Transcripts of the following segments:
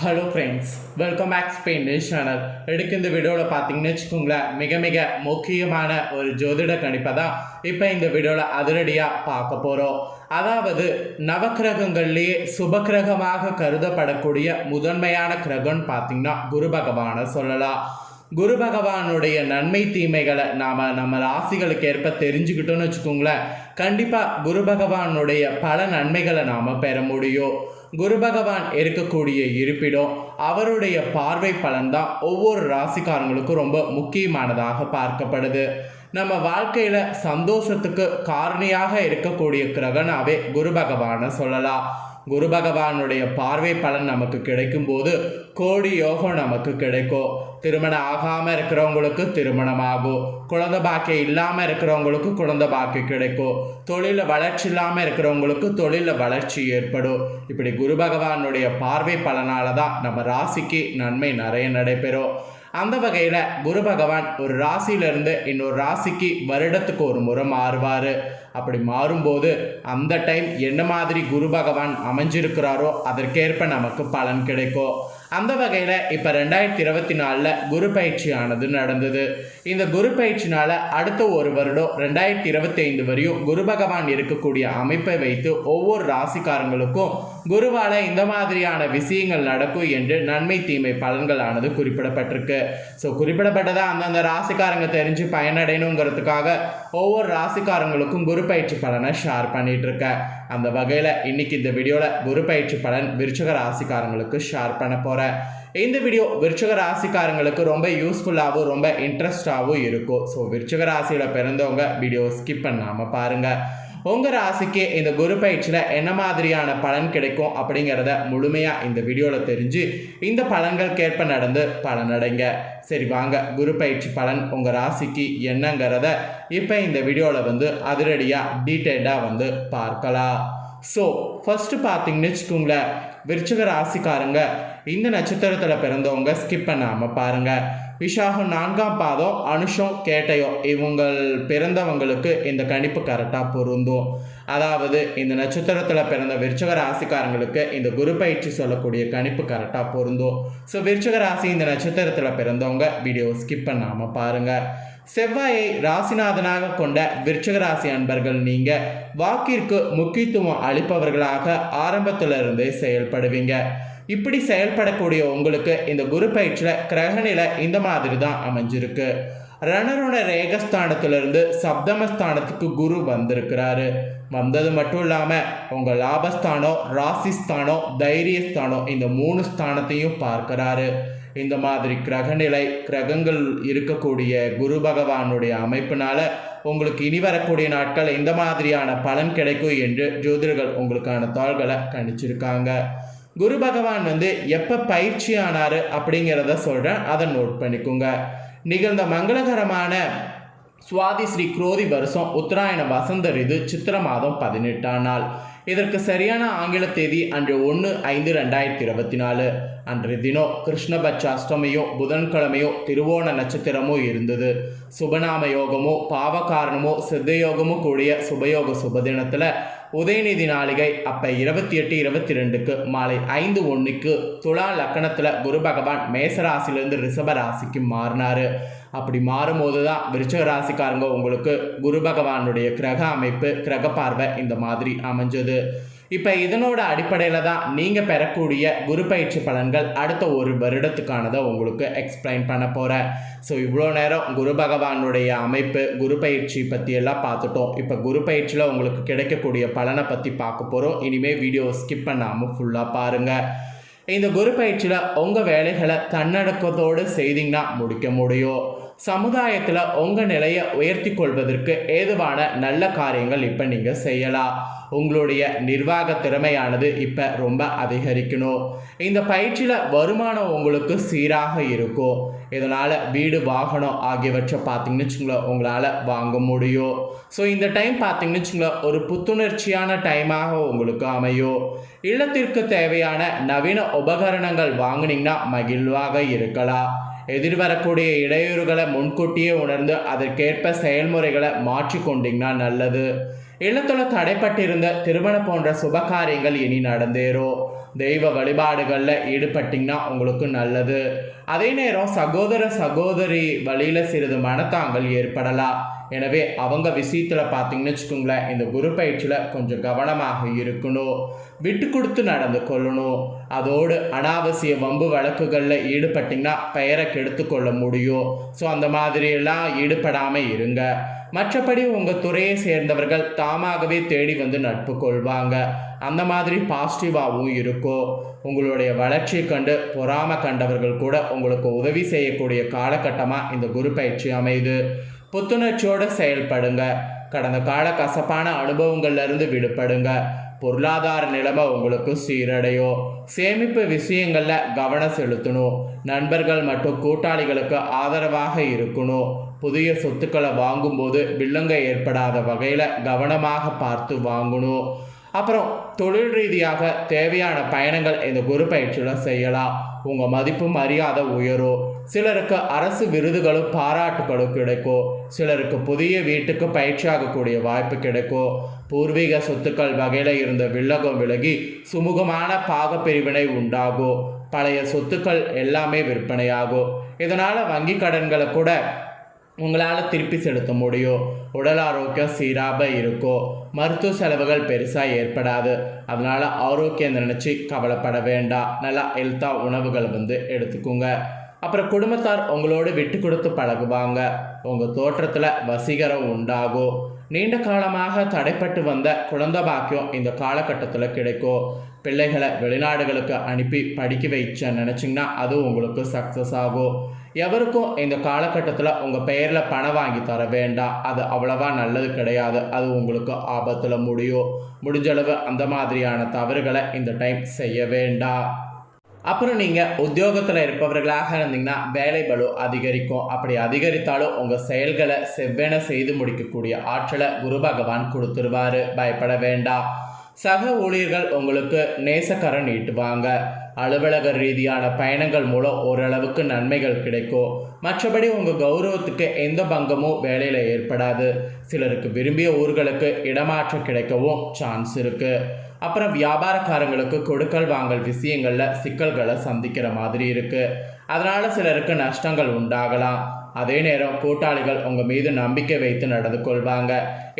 Hello friends welcome back Spain news channel எடுக்க இந்த வீடியோவில் பார்த்தீங்கன்னு வச்சுக்கோங்களேன் மிக மிக முக்கியமான ஒரு ஜோதிட கணிப்பை தான் இப்போ இந்த வீடியோவில் அதிரடியாக பார்க்க போகிறோம் அதாவது நவக்கிரகங்கள்லேயே சுபக்கிரகமாக கருதப்படக்கூடிய முதன்மையான கிரகம்னு பார்த்தீங்கன்னா குரு பகவானை சொல்லலாம். குரு பகவானுடைய நன்மை தீமைகளை நாம் நம்ம ராசிகளுக்கு ஏற்ப தெரிஞ்சுக்கிட்டோம்னு வச்சுக்கோங்களேன் கண்டிப்பாக குரு பகவானுடைய பல நன்மைகளை நாம் பெற முடியும். குரு பகவான் இருக்கக்கூடிய இருப்பிடம் அவருடைய பார்வை பலன்தான் ஒவ்வொரு ராசிக்காரங்களுக்கும் ரொம்ப முக்கியமானதாக பார்க்கப்படுது. நம்ம வாழ்க்கையில் சந்தோஷத்துக்கு காரணியாக இருக்கக்கூடிய கிரகனாவே குரு பகவானை சொல்லலாம். குரு பகவானுடைய பார்வை பலன் நமக்கு கிடைக்கும் போது கோடி யோகம் நமக்கு கிடைக்கும் திருமணம் ஆகாமல் இருக்கிறவங்களுக்கு திருமணம் ஆகும் குழந்தை பாக்கியம் இல்லாமல் இருக்கிறவங்களுக்கு குழந்தை பாக்கியம் கிடைக்கும் தொழிலில் வளர்ச்சி இல்லாமல் இருக்கிறவங்களுக்கு தொழிலில் வளர்ச்சி ஏற்படும் இப்படி குரு பகவானுடைய பார்வை பலனால தான் நம்ம ராசிக்கு நன்மை நிறைய நடைபெறும். அந்த வகையில் குரு பகவான் ஒரு ராசியிலிருந்து இன்னொரு ராசிக்கு வருடத்துக்கு ஒரு முறை மாறுவார். அப்படி மாறும்போது அந்த டைம் என்ன மாதிரி குரு பகவான் அமைஞ்சிருக்கிறாரோ அதற்கேற்ப நமக்கு பலன் கிடைக்கும். அந்த வகையில் இப்போ ரெண்டாயிரத்தி இருபத்தி நாலில் குரு பயிற்சியானது நடந்தது. இந்த குரு பயிற்சினால் அடுத்த ஒரு வருடம் ரெண்டாயிரத்தி இருபத்தி ஐந்து வரையும் குரு பகவான் இருக்கக்கூடிய அமைப்பை வைத்து ஒவ்வொரு ராசிக்காரங்களுக்கும் குருவால் இந்த மாதிரியான விஷயங்கள் நடக்கும் என்று நன்மை தீமை பலன்களானது குறிப்பிடப்பட்டிருக்கு. ஸோ குறிப்பிடப்பட்டதாக அந்தந்த ராசிக்காரங்க தெரிஞ்சு பயனடையணுங்கிறதுக்காக ஒவ்வொரு ராசிக்காரங்களுக்கும் குரு பயிற்சி பலனை ஷேர் பண்ணிட்டு இருக்கேன் அந்த வகையில் இன்னைக்கு இந்த வீடியோவில் குரு பயிற்சி பலன் விருச்சக ராசிக்காரங்களுக்கு ஷேர் பண்ண போகிறேன் இந்த வீடியோ விருச்சக ராசிக்காரங்களுக்கு ரொம்ப யூஸ்ஃபுல்லாகவும் ரொம்ப இன்ட்ரெஸ்டாகவும் இருக்கும். ஸோ விருச்சக ராசியில் பிறந்தவங்க வீடியோ ஸ்கிப் பண்ணாமல் பாருங்கள் உங்கள் ராசிக்கு இந்த குரு பயிற்சியில் என்ன மாதிரியான பலன் கிடைக்கும் அப்படிங்கிறத முழுமையாக இந்த வீடியோவில் தெரிஞ்சு இந்த பலன்களுக்கேற்ப நடந்து பலனடைங்க. சரி வாங்க. குரு பயிற்சி பலன் உங்கள் ராசிக்கு என்னங்கிறத இப்போ இந்த வீடியோவில் வந்து அதிரடியாக டீட்டெயில்டாக வந்து பார்க்கலாம். ஸோ ஃபஸ்ட்டு பார்த்தீங்கன்னு வச்சுக்கோங்களேன் விருச்சக ராசிக்காரங்க இந்த நட்சத்திரத்தில் பிறந்தவங்க ஸ்கிப் பண்ணாமல் பாருங்கள் விஷாகம் நான்காம் பாதம் அனுஷம் கேட்டையோ இவங்கள் பிறந்தவங்களுக்கு இந்த கணிப்பு கரெக்டாக பொருந்தும். அதாவது இந்த நட்சத்திரத்தில் பிறந்த விருச்சக ராசிக்காரங்களுக்கு இந்த குரு பயிற்சி சொல்லக்கூடிய கணிப்பு கரெக்டாக பொருந்தும். ஸோ விருச்சக ராசி இந்த நட்சத்திரத்தில் பிறந்தவங்க வீடியோ ஸ்கிப் பண்ணாமல் பாருங்கள் செவ்வாயை ராசிநாதனாக கொண்ட விருட்சகராசி அன்பர்கள் நீங்கள் வாக்கிற்கு முக்கியத்துவம் அளிப்பவர்களாக ஆரம்பத்திலிருந்தே செயல்படுவீங்க. இப்படி செயல்படக்கூடிய உங்களுக்கு இந்த குரு பயிற்சியில் கிரகநிலை இந்த மாதிரி தான் அமைஞ்சிருக்கு. ரணரோட ரேகஸ்தானத்திலிருந்து சப்தமஸ்தானத்துக்கு குரு வந்திருக்கிறாரு. வந்தது மட்டும் இல்லாமல் உங்கள் லாபஸ்தானம் ராசிஸ்தானம் தைரியஸ்தானம் இந்த மூணு ஸ்தானத்தையும் பார்க்கிறாரு. இந்த மாதிரி கிரகநிலை கிரகங்கள் இருக்கக்கூடிய குரு பகவானுடைய அமைப்பினால உங்களுக்கு இனி வரக்கூடிய நாட்கள் இந்த மாதிரியான பலன் கிடைக்கும் என்று ஜோதிடர்கள் உங்களுக்கான தாள்களை கணிச்சிருக்காங்க. குரு பகவான் வந்து எப்போ பயிற்சி ஆனார் அப்படிங்கிறத சொல்கிறேன் அதை நோட் பண்ணிக்கோங்க. நிகழ்ந்த மங்களகரமான சுவாதி ஸ்ரீ குரோதி வருஷம் உத்தராயண வசந்த ரிது சித்திர மாதம் பதினெட்டாம் நாள். இதற்கு சரியான ஆங்கில தேதி அன்று ஒன்று ஐந்து ரெண்டாயிரத்தி இருபத்தி நாலு. அன்று தினம் கிருஷ்ணபட்ச அஷ்டமியோ புதன்கிழமையோ திருவோண நட்சத்திரமோ இருந்தது. சுபநாம யோகமோ பாவகாரணமோ சித்தயோகமோ கூடிய சுபயோக சுபதினத்தில் உதயநிதி நாளிகை அப்போ இருபத்தி எட்டு இருபத்தி ரெண்டுக்கு மாலை ஐந்து ஒன்றுக்கு துலா லக்கணத்தில் குரு பகவான் மேசராசிலேருந்து ரிஷப ராசிக்கு மாறினார். அப்படி மாறும்போது தான் விருச்சக ராசிக்காரங்க உங்களுக்கு குரு பகவானுடைய கிரக அமைப்பு கிரக பார்வை இந்த மாதிரி அமைஞ்சது. இப்போ இதனோட அடிப்படையில் தான் நீங்கள் பெறக்கூடிய குரு பயிற்சி பலன்கள் அடுத்த ஒரு வருடத்துக்கானதை உங்களுக்கு எக்ஸ்பிளைன் பண்ண போகிறேன் ஸோ இவ்வளோ நேரம் குரு பகவானுடைய அமைப்பு குரு பயிற்சி பற்றியெல்லாம் பார்த்துட்டோம். இப்போ குரு பயிற்சியில் உங்களுக்கு கிடைக்கக்கூடிய பலனை பற்றி பார்க்க போகிறோம் இனிமேல் வீடியோ ஸ்கிப் பண்ணாமல் ஃபுல்லாக பாருங்கள் இந்த குரு பயிற்சியில் உங்கள் வேலைகளை தன்னடக்கத்தோடு செய்தீங்கன்னா முடிக்க முடியும். சமுதாயத்தில் உங்கள் நிலையை உயர்த்தி கொள்வதற்கு ஏதுவான நல்ல காரியங்கள் இப்போ நீங்கள் செய்யலாம். உங்களுடைய நிர்வாக திறமையானது இப்போ ரொம்ப அதிகரிக்கணும். இந்த பயிற்சியில் வருமானம் உங்களுக்கு சீராக இருக்கும். இதனால் வீடு வாகனம் ஆகியவற்றை பார்த்தீங்கன்னு வச்சுங்களேன் உங்களால் வாங்க முடியும். ஸோ இந்த டைம் பார்த்தீங்கன்னு வச்சுங்களேன் ஒரு புத்துணர்ச்சியான டைமாக உங்களுக்கு அமையும். இல்லத்திற்கு தேவையான நவீன உபகரணங்கள் வாங்கினீங்கன்னா மகிழ்வாக இருக்கலாம். எதிர்வரக்கூடிய இடையூறுகளை முன்கூட்டியே உணர்ந்து அதற்கேற்ப செயல்முறைகளை மாற்றிக்கொண்டீங்கன்னா நல்லது. இல்லத்தில் தடைப்பட்டிருந்த திருமணம் போன்ற சுபகாரியங்கள் இனி நடந்தேறும். தெய்வ வழிபாடுகளில் ஈடுபட்டிங்கன்னா உங்களுக்கு நல்லது. அதே நேரம் சகோதர சகோதரி வழியில் சிறிது மனத்தாங்கள் ஏற்படலாம். எனவே அவங்க விஷயத்தில் பார்த்தீங்கன்னு வச்சுக்கோங்களேன் இந்த குரு பயிற்சியில் கொஞ்சம் கவனமாக இருக்கணும். விட்டு கொடுத்து நடந்து கொள்ளணும். அதோடு அனாவசிய வம்பு வழக்குகளில் ஈடுபட்டிங்கன்னா பெயரை கெடுத்து கொள்ள முடியும். ஸோ அந்த மாதிரியெல்லாம் ஈடுபடாமல் இருங்க. மற்றபடி உங்கள் துறையை சேர்ந்தவர்கள் தாமாகவே தேடி வந்து நட்பு கொள்வாங்க. அந்த மாதிரி பாசிட்டிவாகவும் இருக்கும் உங்களுடைய வளர்ச்சி கண்டு பொறாமை கண்டவர்கள் கூட உங்களுக்கு உதவி செய்யக்கூடிய காலகட்டமாக இந்த குரு பயிற்சி அமையுது. புத்துணர்ச்சியோடு செயல்படுங்க. கடந்த கால கசப்பான அனுபவங்கள்லேருந்து விடுபடுங்க. பொருளாதார நிலைமை உங்களுக்கு சீரடையும் சேமிப்பு விஷயங்களில் கவனம் செலுத்தணும். நண்பர்கள் மற்றும் கூட்டாளிகளுக்கு ஆதரவாக இருக்கணும். புதிய சொத்துக்களை வாங்கும்போது வில்லங்க ஏற்படாத வகையில் கவனமாக பார்த்து வாங்கணும். அப்புறம் தொழில் ரீதியாக தேவையான பயணங்கள் இந்த குரு பயிற்சியில் செய்யலாம். உங்கள் மதிப்பு மரியாதை உயரும். சிலருக்கு அரசு விருதுகளும் பாராட்டுகளும் கிடைக்கும். சிலருக்கு புதிய வீட்டுக்கு பயிற்சியாகக்கூடிய வாய்ப்பு கிடைக்கும். பூர்வீக சொத்துக்கள் வகையில் இருந்த வில்லகம் விலகி சுமூகமான பாகப்பிரிவினை உண்டாகும். பழைய சொத்துக்கள் எல்லாமே விற்பனையாகும். இதனால் வங்கி கடன்களை கூட உங்களால் திருப்பி செலுத்த முடியும் உடல் ஆரோக்கியம் சீராக இருக்கும் மருத்துவ செலவுகள் பெருசாக ஏற்படாது. அதனால் ஆரோக்கியம் நினச்சி கவலைப்பட வேண்டாம் நல்லா ஹெல்த்தாக உணவுகள் வந்து எடுத்துக்கோங்க. அப்புறம் குடும்பத்தார் உங்களோடு விட்டு கொடுத்து பழகுவாங்க. உங்கள் தோற்றத்தில் வசீகரம் உண்டாகும் நீண்ட காலமாக தடைப்பட்டு வந்த குழந்த பாக்கியம் இந்த காலகட்டத்தில் கிடைக்கும் பிள்ளைகளை வெளிநாடுகளுக்கு அனுப்பி படிக்க வைச்ச நினச்சிங்கன்னா அது உங்களுக்கு சக்ஸஸ் ஆகும். எவருக்கும் இந்த காலகட்டத்தில் உங்கள் பெயரில் பணம் வாங்கி தர வேண்டாம். அது அவ்வளவா நல்லது கிடையாது. அது உங்களுக்கு ஆபத்தில் முடியும். முடிஞ்சளவு அந்த மாதிரியான தவறுகளை இந்த டைம் செய்ய வேண்டாம். அப்புறம் நீங்கள் உத்தியோகத்தில் இருப்பவர்களாக இருந்தீங்கன்னா வேலை பலு அதிகரிக்கும். அப்படி அதிகரித்தாலும் உங்கள் செயல்களை செவ்வென செய்து முடிக்கக்கூடிய ஆற்றலை குரு பகவான் கொடுத்துருவாரு. பயப்பட வேண்டாம். சக ஊழியர்கள் உங்களுக்கு நேசக்கரன் நீட்டுவாங்க அலுவலக ரீதியான பயணங்கள் மூலம் ஓரளவுக்கு நன்மைகள் கிடைக்கும். மற்றபடி உங்கள் கௌரவத்துக்கு எந்த பங்கமும் வேலையில் ஏற்படாது. சிலருக்கு விரும்பிய ஊர்களுக்கு இடமாற்றம் கிடைக்கவும் சான்ஸ் இருக்குது அப்புறம் வியாபாரக்காரங்களுக்கு கொடுக்கல் வாங்கல் விஷயங்களில் சிக்கல்களை சந்திக்கிற மாதிரி இருக்குது அதனால் சிலருக்கு நஷ்டங்கள் உண்டாகலாம். அதே நேரம் கூட்டாளிகள் உங்கள் மீது நம்பிக்கை வைத்து நடந்து கொள்வாங்க.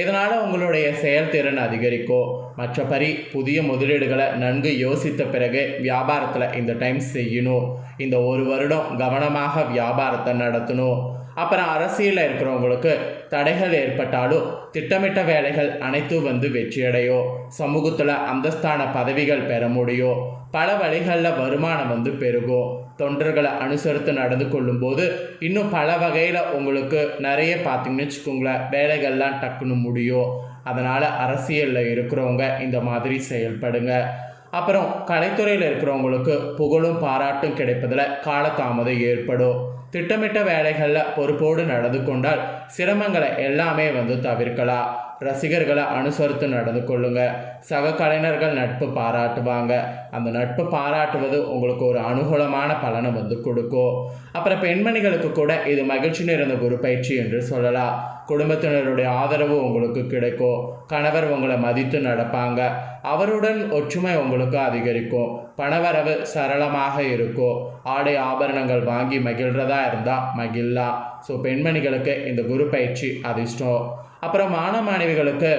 இதனால் உங்களுடைய செயல்திறன் அதிகரிக்கும் மற்றபடி புதிய முதலீடுகளை நன்கு யோசித்த பிறகு வியாபாரத்தில் இந்த டைம் செய்யணும். இந்த ஒரு வருடம் கவனமாக வியாபாரத்தை நடத்தணும். அப்புறம் அரசியலில் இருக்கிறவங்களுக்கு தடைகள் ஏற்பட்டாலும் திட்டமிட்ட வேலைகள் அனைத்தும் வந்து வெற்றியடையும் சமூகத்தில் அந்தஸ்தான பதவிகள் பெற முடியும் பல வழிகளில் வருமானம் வந்து பெருகும் தொண்டர்களை அனுசரித்து நடந்து கொள்ளும்போது இன்னும் பல வகையில் உங்களுக்கு நிறைய பார்த்தீங்கன்னு வச்சுக்கோங்களேன் வேலைகள்லாம் டக்குன்னு முடியும் அதனால் அரசியலில் இருக்கிறவங்க இந்த மாதிரி செயல்படுங்க. அப்புறம் கலைத்துறையில் இருக்கிறவங்களுக்கு புகழும் பாராட்டும் கிடைப்பதில் காலதாமதம் ஏற்படும். திட்டமிட்ட வேலைகளில் பொறுப்போடு நடந்து கொண்டால் சிரமங்களை எல்லாமே வந்து தவிர்க்கலாம். ரசிகர்களை அனுசரித்து நடந்து கொள்ளுங்க. சக கலைஞர்கள் நட்பு பாராட்டுவாங்க. அந்த நட்பு பாராட்டுவது உங்களுக்கு ஒரு அனுகூலமான பலனை வந்து கொடுக்கும். அப்புறம் பெண்மணிகளுக்கு கூட இது மகிழ்ச்சி நிறைந்த குரு பயிற்சி என்று சொல்லலாம். குடும்பத்தினருடைய ஆதரவு உங்களுக்கு கிடைக்கும். கணவர் உங்களை மதித்து நடப்பாங்க. அவருடன் ஒற்றுமை உங்களுக்கு அதிகரிக்கும். பணவரவு சரளமாக இருக்கும். ஆடை ஆபரணங்கள் வாங்கி மகிழ்றதா இருந்தால் மகிழலாம் ஸோ பெண்மணிகளுக்கு இந்த குரு பயிற்சி அதிர்ஷ்டம். அப்புறம் மாணவ மாணவிகளுக்கு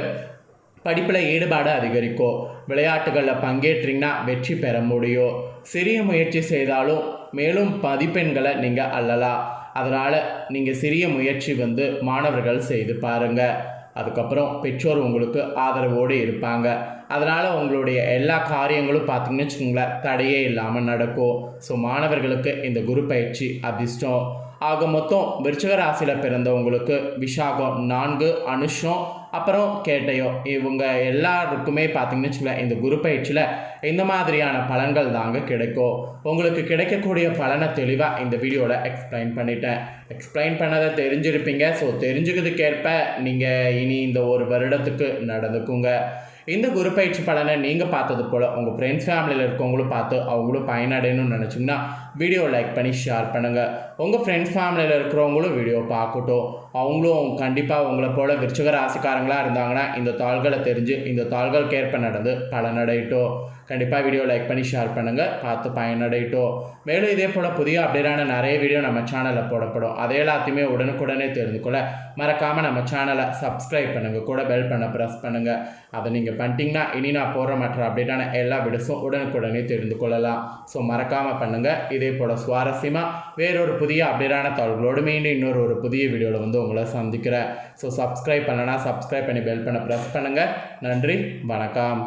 படிப்பில் ஈடுபாடு அதிகரிக்கும் விளையாட்டுகளில் பங்கேற்றீங்கன்னா வெற்றி பெற முடியும் சிறிய முயற்சி செய்தாலும் மேலும் மதிப்பெண்களை நீங்கள் அல்லலாம் அதனால் நீங்கள் சிறிய முயற்சி வந்து மாணவர்கள் செய்து பாருங்கள் அதுக்கப்புறம் பெற்றோர் உங்களுக்கு ஆதரவோடு இருப்பாங்க. அதனால் உங்களுடைய எல்லா காரியங்களும் பார்த்தீங்கன்னு வச்சுக்கோங்களேன் தடையே இல்லாமல் நடக்கும். ஸோ மாணவர்களுக்கு இந்த குரு பயிற்சி அதிர்ஷ்டம். ஆக மொத்தம் விருச்சக ராசியில் பிறந்தவங்களுக்கு விஷாகம் நான்கு அனுஷம் அப்புறம் கேட்டையோ இவங்க எல்லாருக்குமே பார்த்தீங்கன்னு வச்சுக்கோங்களேன் இந்த குரு பயிற்சியில் இந்த மாதிரியான பலன்கள் தாங்க கிடைக்கும். உங்களுக்கு கிடைக்கக்கூடிய பலனை தெளிவாக இந்த வீடியோவில் எக்ஸ்பிளைன் பண்ணிட்டேன். எக்ஸ்பிளைன் பண்ணதை தெரிஞ்சிருப்பீங்க. ஸோ தெரிஞ்சுக்கிறதுக்கேற்ப நீங்கள் இனி இந்த ஒரு வருடத்துக்கு நடந்துக்குங்க. இந்த குரு பயிற்சி பலனை நீங்கள் பார்த்தது போல் உங்கள் ஃப்ரெண்ட்ஸ் ஃபேமிலியில் இருக்கவங்களும் பார்த்து அவங்களும் பயனடையணும்னு நினச்சிங்கன்னா வீடியோ லைக் பண்ணி ஷேர் பண்ணுங்கள் உங்கள் ஃப்ரெண்ட்ஸ் ஃபேமிலியில் இருக்கிறவங்களும் வீடியோ பார்க்கட்டும். அவங்களும் கண்டிப்பாக உங்களை போல் விருச்சக ராசிக்காரங்களாக இருந்தாங்கன்னா இந்த தாள்களை தெரிஞ்சு இந்த தாள்களுக்கு ஏற்ப நடந்து பலனடையட்டும். கண்டிப்பாக வீடியோ லைக் பண்ணி ஷேர் பண்ணுங்கள் பார்த்து பயனடையட்டும். மேலும் இதே போல் புதிய அப்டேட்டான நிறைய வீடியோ நம்ம சேனலில் போடப்படும். அதை எல்லாத்தையுமே உடனுக்குடனே தெரிந்து கொள்ள மறக்காமல் நம்ம சேனலை சப்ஸ்கிரைப் பண்ணுங்கள் கூட பெல் பண்ண ப்ரெஸ் பண்ணுங்கள் அதை நீங்கள் பண்ணிட்டீங்கன்னா இனி நான் போடுற மற்ற அப்டேட்டான எல்லா வீடியோஸும் உடனுக்குடனே தெரிந்து கொள்ளலாம். ஸோ மறக்காமல் பண்ணுங்கள் இது இதே போல் சுவாரஸ்யமாக வேறொரு புதிய அப்டேட்டான தகவல்களோடு மீண்டும் இன்னொரு ஒரு புதிய வீடியோவில் வந்து உங்களை சந்திக்கிறேன். ஸோ சப்ஸ்கிரைப் பண்ணனா சப்ஸ்கிரைப் பண்ணி பெல் பண்ண ப்ரெஸ் பண்ணுங்கள் நன்றி வணக்கம்.